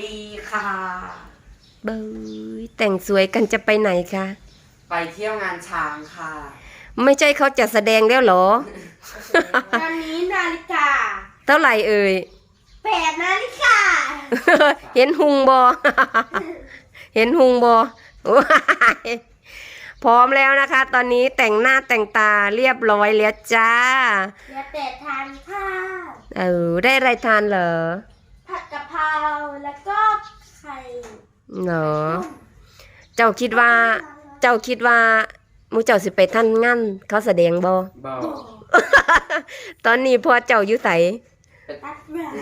ดีค่ะ เบยแต่งสวยกันจะไปไหนคะ ไปเที่ยวงานช้างค่ะ ไม่ใช่เขาจะแสดงแล้วเหรอ ตอนนี้นาฬิกาเท่าไหร่เอ่ย แปดนาฬิกาเห็นหุงบอ เห็นหุงบอว้ายพร้อมแล้วนะคะ ตอนนี้แต่งหน้าแต่งตาเรียบร้อยแล้วจ้า เหลือแต่ทานข้าวเออได้อะไรทานเหรอ ผัดกะเพราแล้วก็ไข่เหรอเจ้าคิดว่า เจ้าคิดว่าหมูเจ้าสิไปท่านงานเขาแสดงบอบอกตอนนี้พอเจ้าอยู่ไสตัดเรื่อง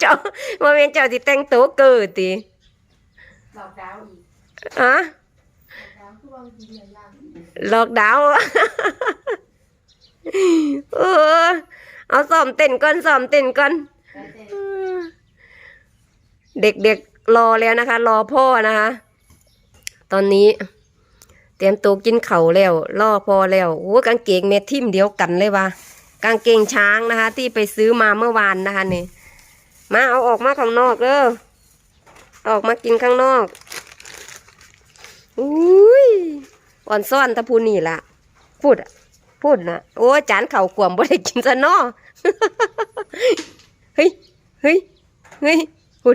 เจ้าว่าเป็นเจ้าที่แต่งตัวเกิดติหลอกดาวอีกอะดาวคือวางดีเหมือนกันหลอกดาวน์เออเอาซ้อมเต้นก่อนซ้อมเต้นก่อน เด็กๆรอแล้วนะคะ รอพ่อนะคะ ตอนนี้ เตรียมตัวกินเข่าแล้วรอพ่อแล้วโอ้กางเกงเมทิมเดียวกันเลยว่ะกางเกงช้างนะคะ ที่ไปซื้อมาเมื่อวานนะคะนี่มาเอาออกมาข้างนอกเด้ออออกมากินข้างนอกอุ้ยอ่อนซ่อนตะพูนี่ละพูดพูดนะโอ้จานเข่าวขวมบ่ได้กินซะนอ ฮ้ยเฮ้ยเฮ้ยพูด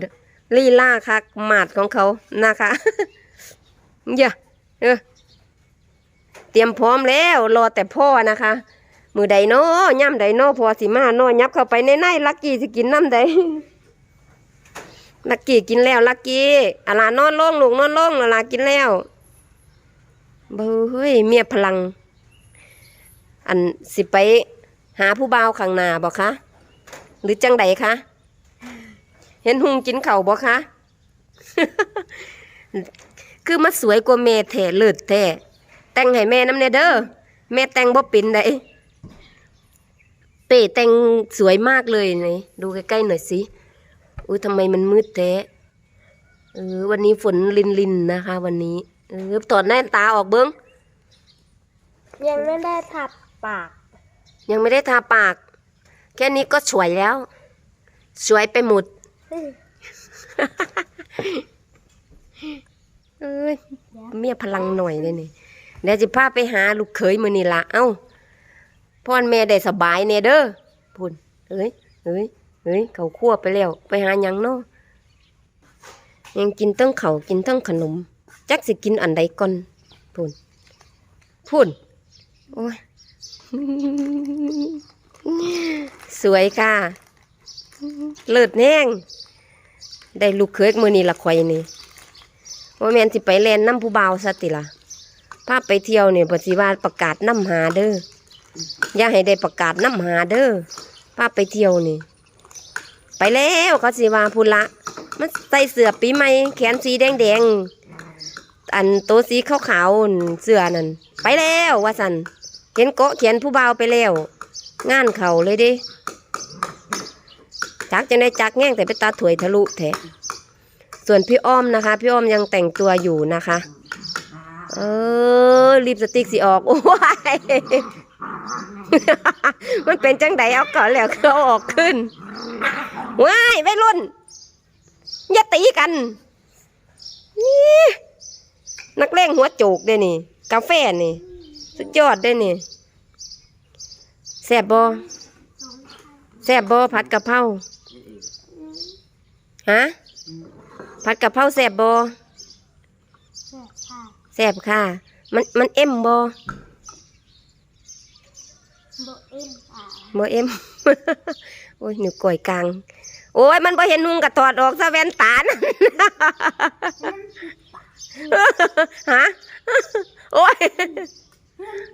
ลีลาคักหมาดของเขานะคะอย่าเออเตรียมพร้อมแล้วรอแต่พ่อนะคะ มือใดโน้ย่ำใดโน้พอสิมาน้ยับเข้าไปในในลักกี้สิกินน้ำใดลักกี้กินแล้วลักกี้อาลานอนล่งลูกนอนลงอาลากินแล้วเบ้อเฮ้ยเมียพลัง อันสิไปหาผู้บ่าวข้างหน้าบอกคะ หรือจังใดคะ เห็นหุงกินเข่าวบ่คะ คือมาสวยกว่าแม่แท้เลิศแท้แต่งให้แม่น้ำเนเด้อแม่แต่งบ่เป็นได้เป้แต่งสวยมากเลยนี่ดูใกล้ๆหน่อยสิอุ้ยทำไมมันมืดแท้เออวันนี้ฝนลินลินๆนะคะ วันนี้เออถอดแน่นตาออกเบิ้งยังไม่ได้ทับปาก ยังไม่ได้ทาปาก แค่นี้ก็สวยแล้ว สวยไปหมดเอ้ยเมียพลังหน่อยเลยนี่เดี๋ยวจะพาไปหาลูกเขยมือนี่ละเอ้าพ่อแม่ได้สบายเนเด้อพุ่นเอ้ยเอ้ยเอ้ยเขาคั่วไปแล้ว ไปหาหยังเนาะยังกินตั้งเขาวกินตั้งขนม จักสิกินอันใดก่อนพุ่นพุ่นโอ้ย สวยค่ะ เลิศแน่งได้ลูกเขยมือนี่ละข่อยนี่ว่าแมนสิไปแลนน้ำผู้เบาวซะติละพาพไปเที่ยวเนี่ยปฏิวัติประกาศน้ำหาเด้ออย่าให้ได้ประกาศน้ำหาเด้อพาพไปเที่ยวนี่ ไปแล้วเขาสิว่าพูนละมันใส่เสื้อปีใหม่แขนสีแดงแดงอันโตวสีขาวๆเสื้อนั่นไปแล้วว่าสันเห็นเกาะเขียนผู้เบาไปแล้ว งานเขาเลยดิจักจะได้จักแง่งแต่ไปตาถวยทะลุแทะส่วนพี่อ้อมนะคะ พี่อ้อมยังแต่งตัวอยู่นะคะ เออลิปสติกสิออก โอ้ยมันเป็นจังไดเอาก่อนแล้วเอาออกขึ้นว้ายวัยรุ่นอย่าตีกันนี่นักเลงหัวโจกเด้นี่ กาแฟนี่ สุดยอดเด้นี่ แซ่บบ่แซ่บบ่ผัดกะเพราฮะผัดกะเพราแซ่บบ่เสื้อผ้าแซ่บค่ะ มันมันเอ็มบ่โบเอ็มอ่าบ่เอ็มโอ้ยนิ้วก้อยกลาง โอ้ย มันบ่เห็นนุงกะถอดออกซะแว่นตานะฮะ โอ้ย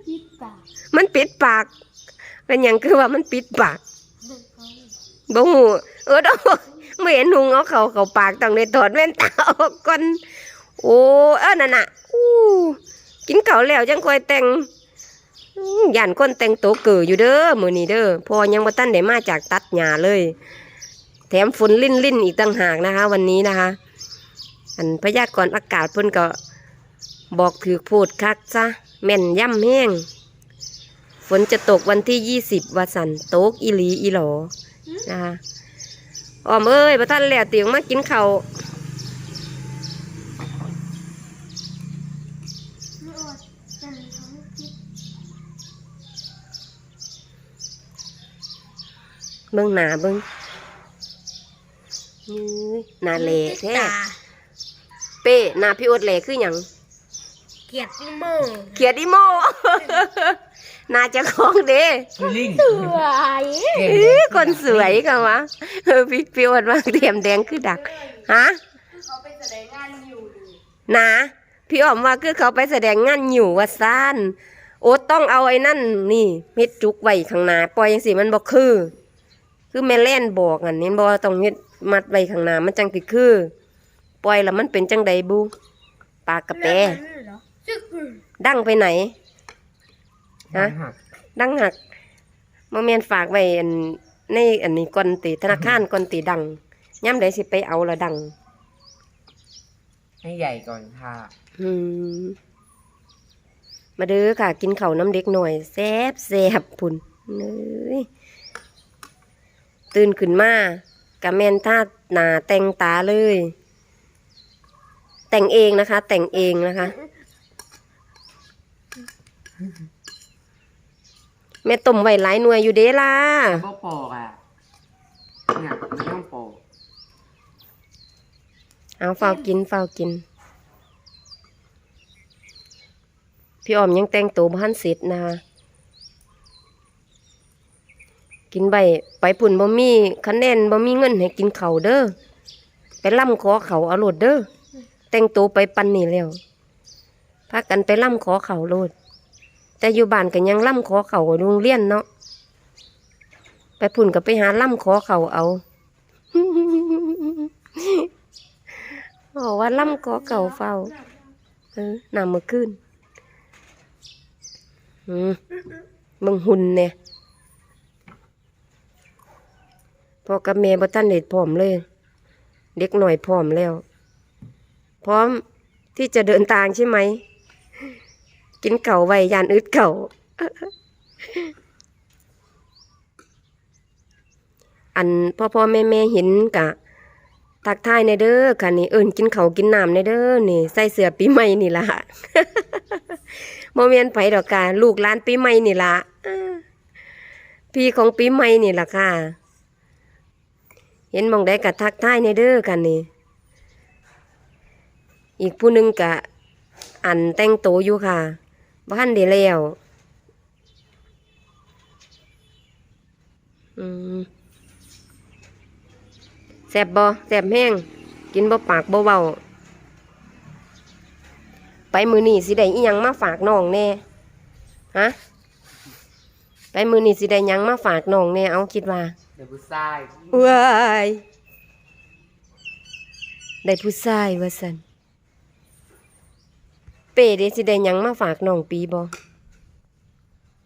ยิบปากมันปิดปาก เป็นหยังคือว่ามันปิดปากเด็กเขาบ่หูเออดอกไม่เห็นหุงเอาเขาเขาปากต้องได้ถอดแว่นตาออกก่อนโอ้เออนั่นน่ะอู้กินเข้าแล้วจังคอยแต่งอื้อย่านคนแต่งตัวเกืออยู่เด้อมือนี้เด้อพอยังบ่ทันได้มาจากตัดหญ้าเลย แถมฝนลิ่นลิ่นอีกต่างหากนะคะ วันนี้นะคะ อันพยากรณ์อากาศเพิ่นก็บอกถือพูดคักซะแม่นย่ำแห้ง นจะตกวันที่ยี่สิบวันสันตกอีหลีอีหลอนะคะออมเอ้ยบ่ทันแล้วเตียงมากินข้าวไม่อดแต่เขาไม่คิดเบิ่งหน้าเบิ่งยื้ยหน้าเหล่แท้ตาเป้หน้าพี่โอดเหล่คือหยังเกลียดที่โม่เขียดอีโม น่าจะคล้องเด้ฟิลลิ่งสวยอื้อคนสวยกันวะเออพี่พี่โอดว่าเทียมแดงคือดักฮะเขาไปแสดงงานอยู่ดินะพี่อ้อมว่าคือเขาไปแสดงงานอยู่ว่าซ่านโอ๊ตต้องเอาไอ้นั่น นี่เม็ดจุกไว้ข้างหน้าปล่อยจังสิมันบ่คือ คือแม่แล่นบอกอันนี้บ่ต้องเฮ็ดมัดไว้ข้างหน้ามันจังสิคือ ปล่อยแล้วมันเป็นจังใดบุปากกระแปเรื่องนั้นเหรอจึ๊กดังไปไหน ฮะดังหักโมเมนฝากไว้อันในอันนี้ก่อนติธนาคารก่อนติดังย่ำใดสิไปเอาละดัง ให้ใหญ่ก่อนค่ะ อืมมาเด้อค่ะ กินข้าวน้ำเด็กหน่อยแซบแซบพุ่นเนยตื่นขึ้นมากะแมนท่าหนาแต่งตาเลย แต่งเองนะคะ แต่งเองนะคะ แม่ต้มไว้หลายหน่วยอยู่เด้ล่ะบ่ปอกอะเนี่ยไม่ต้องปอกเอาเฝ้ากินเฝ้ากิน พี่อ้อมยังแต่งตัวบ้านเสร็จนะคะกินใบไปปุ่นบ่มีคะแนนบ่มีเงินให้กินเขาวเด้อไปล่ำขอเขาเอาโลดเด้อแต่งตัวไปปันนี่แล้วพากันไปล่ำขอเขาโลด แต่อยู่บ้านก็ยังล่ำขอเขาโรงเรียนเนาะไปปุ่นก็ไปหาล่ำขอเขาเอาบอกว่าล่ำขอเก่าเฝ้าเออนำมาขึ้นมึงหุ่นเนี่ยพอกับแม่บ่ทันเด็ดพร้อมเลย เด็กหน่อยพร้อมแล้ว พร้อมที่จะเดินทางใช่ไหม กินเก่าไว้ยานอึดเก่าอันพ่อพ่อแม่แม่เห็นกะทักทายในเด้อค่ะนี่เอิญกินเขากินน้ำในเด้อนี่ ใส่เสื้อปีใหม่นี่ล่ะโมเมนไผดอกกาลูกหลานปีใหม่นี่ล่ะพี่ของปีใหม่นี่ล่ะค่ะ เห็นมองได้กะทักทายในเด้อกันนี่ อีกผู้หนึงกะอันแต่งโตอยู่ค่ะ บ้านเดีแล้วอืมแสบบ่แสบแห้งกินบ่ปากบ่เบาไปมือนี่สิได้อีหยังมาฝากน้องแน่ฮะไปมือนี่สิได้หยังมาฝากน้องแน่เอาคิดว่าเดี๋ยวผู้ชายว้ายได้ผู้ชายว่าสัน เป้เด้สิได้หยังมาฝากน้องปีบ่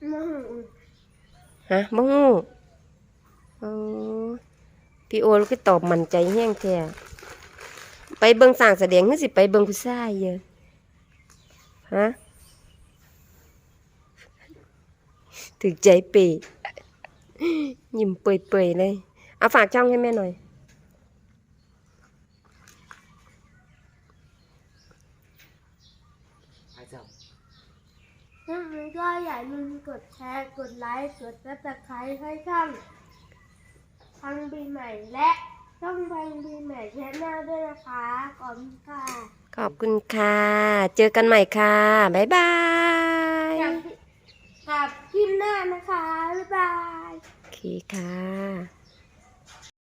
โม่ฮะบ่ฮู้เออพี่โอก็ตอบมั่นใจแห้งแท้ไปเบิ่งสร้างแสดงคือสิไปเบิ่งผู้ชายเยอะฮะถึกใจเปยิ้มเปื่อยๆเลยเอาฝากช่องให้แม่หน่อย ไปเจ้า ถ้ามัน ก็อย่าลืมกดแชร์ กดไลค์ กดซับสไครต์ให้ช่องพังปีใหม่และช่องพังปีใหม่แชนแนลด้วยนะคะขอบคุณค่ะขอบคุณค่ะ เจอกันใหม่ค่ะ บ๊ายบายกับกับคลิปหน้านะคะ บ๊ายบาย โอเคค่ะ